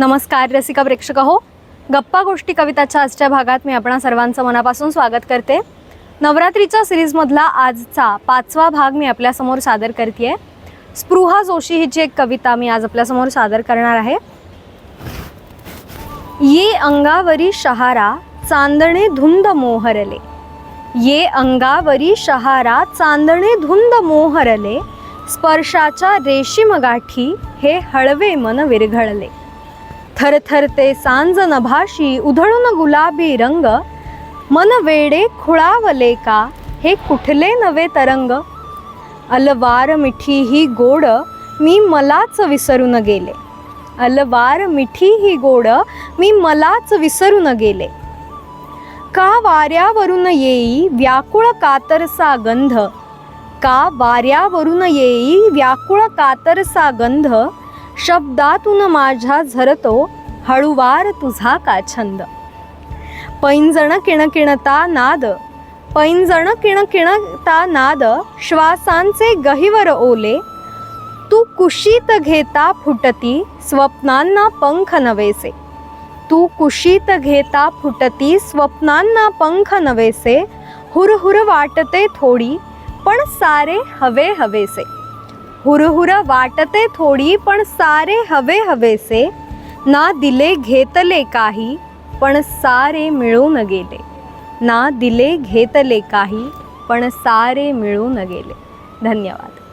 नमस्कार रसिका प्रेक्षक हो गप्पा गोष्टी कविताच्या आजच्या भागात मी आपणा सर्वांचं मनापासून स्वागत करते. नवरात्रीच्या सिरीजमधला आजचा पाचवा भाग मी आपल्यासमोर सादर करते स्पृहा जोशी हिची एक कविता मी आज आपल्यासमोर सादर करणार आहे. ये अंगावरी शहारा चांदणे धुंद मोहरले. ये अंगावरी शहारा चांदणे धुंद मोहरले. स्पर्शाच्या रेशीम गाठी हे हळवे मन विरघळले. थरथरते सांज नभाशी उधळून गुलाबी रंग. मन वेडे खुळावले का? हे कुठले नवे तरंग? अलवार मिठी ही गोड मी मलाच विसरून गेले. अलवार मिठी ही गोड मी मलाच विसरून गेले. का वाऱ्यावरून येई व्याकुळ कातरसा गंध? का वाऱ्यावरून येई व्याकुळ कातरसा गंध? शब्दातून माझ्या झरतो हळुवार तुझा का छंद? पैंजण किणकिणता नाद पैंजण किणकिणता नाद श्वासांचे गहिवर ओले तू कुशीत घेता फुटती स्वप्नांना पंख नवेसे. तू कुशीत घेता फुटती स्वप्नांना पंख नवेसे. हुरहुर वाटते थोडी पण सारे हवे हवेसे. हुरहुर वाटते थोडी पण सारे हवे हवेसे. ना दिले घेतले काही पण सारे मिळून गेले. ना दिले घेतले काही पण सारे मिळून गेले. धन्यवाद.